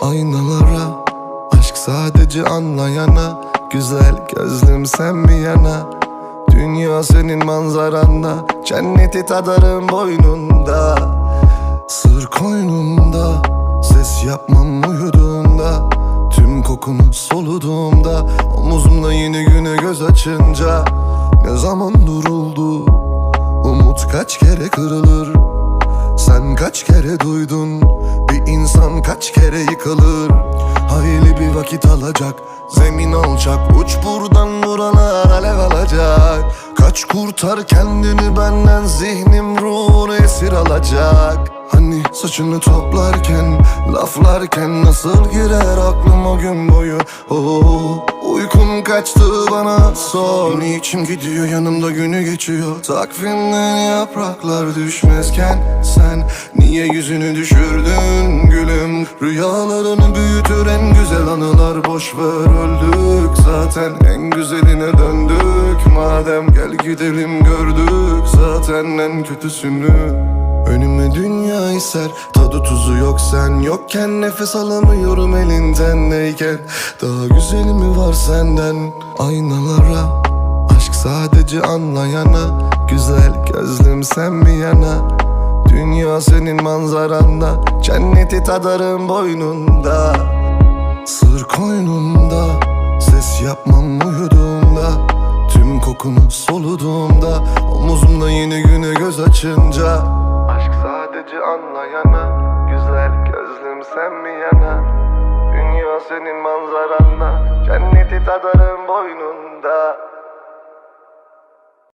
Aynalara Aşk sadece anlayana Güzel gözlüm sen mi yana? Dünya senin manzaranda Cenneti tadarım boynunda. Sır koynunda Ses yapmam uyuduğumda Tüm kokunu soluduğumda Omuzumda yeni güne göz açınca. Ne zaman duruldu? Umut kaç kere kırılır? Sen kaç kere duydun insan kaç kere yıkılır? Hayli bir vakit alacak Zemin alçak. Uç buradan buralar alev alacak. Kaç kurtar kendini benden Zihnim ruhunu esir alacak. Hani saçını toplarken Laflarken nasıl girer aklım gün boyu? Oh, Uykum kaçtı bana sor. Niçim gidiyor yanımda günü geçiyor? Takvimden yapraklar düşmezken Sen niye yüzünü düşürdün Rüyalarını büyütür en güzel anılar Boş ver öldük. Zaten en güzeline döndük. Madem gel gidelim gördük zaten en kötüsünü. Önüme dünya iser Tadı tuzu yok. Sen yokken Nefes alamıyorum elinden. Neyken Daha güzeli mi var senden? Aynalara Aşk sadece anlayana. Güzel gözlüm sen mi yana Dünya senin manzaranda Cenneti tadarım boynunda. Sır koynunda Ses yapmam uyuduğumda Tüm kokunu soluduğumda Omuzumda yeni güne göz açınca. Aşk sadece anlayana Güzel gözlüm sen mi yana Dünya senin manzaranda Cenneti tadarım boynunda